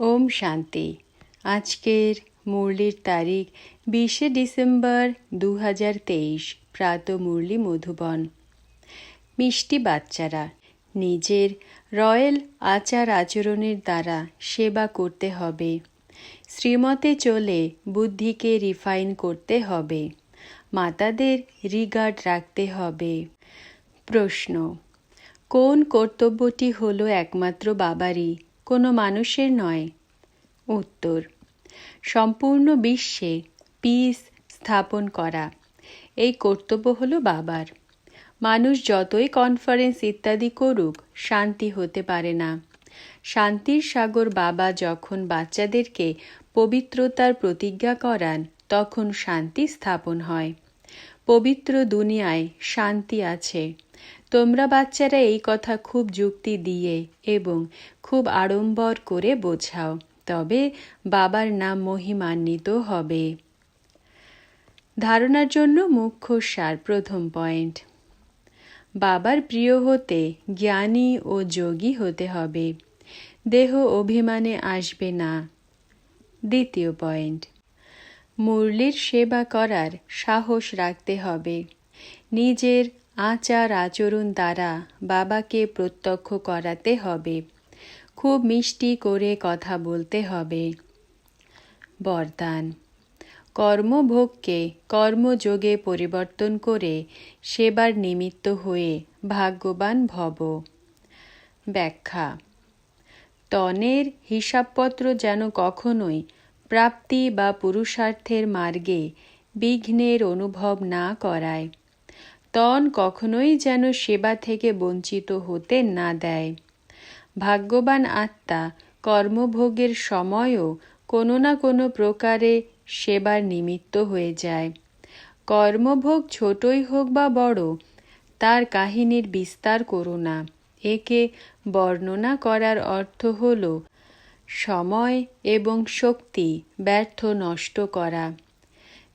ওম শান্তি। আজকের মুরলির তারিখ বিশে ডিসেম্বর দু হাজার তেইশ, প্রাত মুরলি মধুবন। মিষ্টি বাচ্চারা, নিজের রয়্যাল আচার আচরণের দ্বারা সেবা করতে হবে। শ্রীমতে চলে বুদ্ধিকে রিফাইন করতে হবে। মাতাদের রিগার্ড রাখতে হবে। প্রশ্ন, কোন কর্তব্যটি হলো একমাত্র বাবারই কোনো মানুষের নয়। উত্তর, সম্পূর্ণ বিশ্বে পিস স্থাপন করা। এই কর্তব্য হলো বাবার। মানুষ যতই কনফারেন্স ইত্যাদি করুক, শান্তি হতে পারে না। শান্তির সাগর বাবা যখন বাচ্চাদেরকে পবিত্রতার প্রতিজ্ঞা করান, তখন শান্তি স্থাপন হয়। পবিত্র দুনিয়ায় শান্তি আছে। তোমরা বাচ্চারা এই কথা খুব যুক্তি দিয়ে এবং খুব আড়ম্বর করে বোঝাও, তবে বাবার নাম মহিমান্বিত হবে। ধারণার জন্য মুখ্য সার প্রথম পয়েন্ট। বাবার প্রিয় হতে জ্ঞানী ও যোগী হতে হবে। দেহ অভিমানে আসবে না। দ্বিতীয় পয়েন্ট। মুরলির সেবা করার সাহস রাখতে হবে। নিজের আচার আচরণ দ্বারা বাবাকে প্রত্যক্ষ করাতে হবে। খুব মিষ্টি করে কথা বলতে হবে। বরদান। কর্মভোগকে কর্মযোগে পরিবর্তন করে সেবার নিমিত্ত হয়ে ভাগ্যবান ভব। ব্যাখ্যা। তনের হিসাবপত্র যেন কখনোই প্রাপ্তি বা পুরুষার্থের মার্গে বিঘ্নের অনুভব না করায়। তন কখনোই যেন সেবা থেকে বঞ্চিত হতে না দেয়। ভাগ্যবান আত্মা কর্মভোগের সময়ও কোনো না কোনো প্রকারে সেবার নিমিত্ত হয়ে যায়। কর্মভোগ ছোটই হোক বা বড়, তার কাহিনীর বিস্তার করো না। একে বর্ণনা করার অর্থ হল সময় এবং শক্তি ব্যর্থ নষ্ট করা।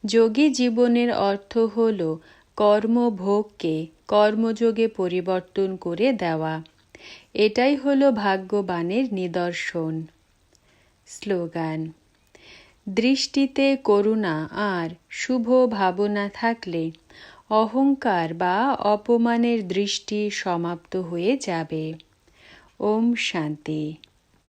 যোগী জীবনের অর্থ হল কর্মভোগকে কর্মযোগে পরিবর্তন করে দেওয়া। এটাই হলো ভাগ্যবানের নিদর্শন। স্লোগান, দৃষ্টিতে করুণা আর শুভ ভাবনা থাকলে অহংকার বা অপমানের দৃষ্টি সমাপ্ত হয়ে যাবে। ওম শান্তি।